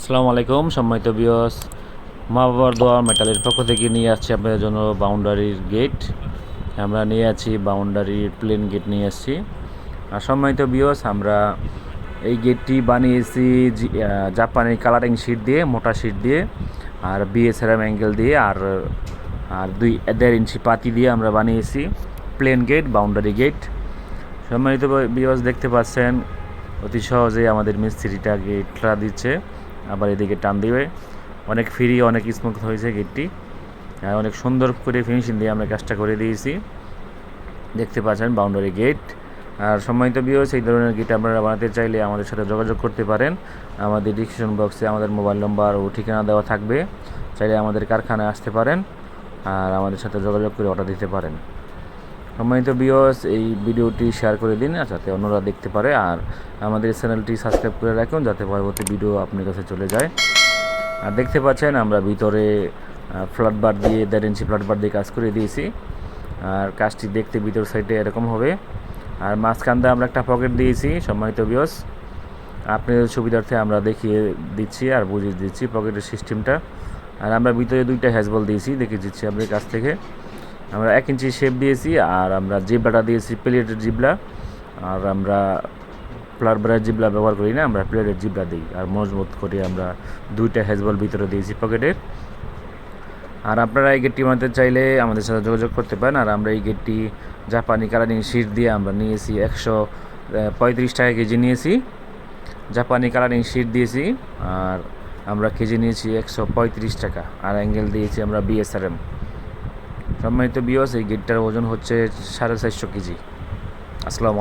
আসসালামু আলাইকুম, সম্মানিত বিয়স মা বাবার দোয়া মেটালের পক্ষ থেকে নিয়ে আসছি আপনাদের জন্য বাউন্ডারির গেট আমরা নিয়ে আছি বাউন্ডারির প্লেন গেট নিয়ে আসছি। আর সম্মানিত বিয়স আমরা এই গেটটি বানিয়েছি জাপানি কালারিং শিট দিয়ে, মোটা শিট দিয়ে, আর বিএসআরএম অ্যাঙ্গেল দিয়ে, আর আর দুই দেড় ইঞ্চি পাতি দিয়ে আমরা বানিয়েছি প্লেন গেট বাউন্ডারি গেট সম্মানিত বিয়স দেখতে পাচ্ছেন, অতি সহজেই আমাদের মিস্ত্রিটা গেটটা দিচ্ছে। আবার এদিকে টান দিবে। অনেক ফ্রি অনেক স্মুথ হয়েছে গেটটি অনেক সুন্দর করে ফিনিশিং দিয়ে আমরা কাজটা করে দিয়েছি। দেখতে পাচ্ছেন বাউন্ডারি গেট আর সম্মানিত বিয়স এই ধরনের গেট আপনারা বানাতে চাইলে আমাদের সাথে যোগাযোগ করতে পারেন। আমাদের ডিসক্রিপশন বক্সে আমাদের মোবাইল নম্বর ও ঠিকানা দেওয়া থাকবে। চাইলে আমাদের কারখানায় আসতে পারেন। আর আমাদের সাথে যোগাযোগ করে অর্ডার দিতে পারেন। সম্মানিত বিয়স এই ভিডিওটি শেয়ার করে দিন যাতে অন্যরা দেখতে পারে, আর আমাদের চ্যানেলটি সাবস্ক্রাইব করে রাখুন, যাতে পরবর্তী ভিডিও আপনার কাছে চলে যায়। আর দেখতে পাচ্ছেন, আমরা ভিতরে ফ্ল্যাট বার দিয়ে, দেড় ইঞ্চি ফ্ল্যাট বার দিয়ে কাজ করে দিয়েছি। আর কাজটি দেখতে ভিতর সাইডে এরকম হবে। আর মাঝখান দিয়ে আমরা একটা পকেট দিয়েছি, সম্মানিত বিয়স আপনাদের সুবিধার্থে আমরা দেখিয়ে দিচ্ছি আর বুঝিয়ে দিচ্ছি পকেটের সিস্টেমটা আর আমরা ভিতরে দুইটা হ্যাজবল দিয়েছি, দেখিয়ে দিচ্ছি আপনাদের কাছ থেকে। আমরা এক ইঞ্চি শেপ দিয়েছি আর আমরা জিবলাটা দিয়েছি প্লেটের জিবলা আর আমরা প্লারবারের জিবলা ব্যবহার করি না, আমরা প্লেটের জিবলা দিই। আর মজবুত করে আমরা দুইটা হেজবল ভিতরে দিয়েছি পকেটের আর আপনারা এই গেটটি বানাতে চাইলে আমাদের সাথে যোগাযোগ করতে পারেন। আর আমরা এই গেটটি জাপানি কালারিং শিট দিয়ে আমরা নিয়েছি একশো পঁয়ত্রিশ টাকা কেজি নিয়েছি। জাপানি কালারিং শিট দিয়েছি আর আমরা কেজি নিয়েছি একশো পঁয়ত্রিশ টাকা। আর অ্যাঙ্গেল দিয়েছি আমরা বিএসআরএম সম্মানিত বিওস এই গিটটার ওজন হচ্ছে সাড়ে চারশো কেজি। আসসালামু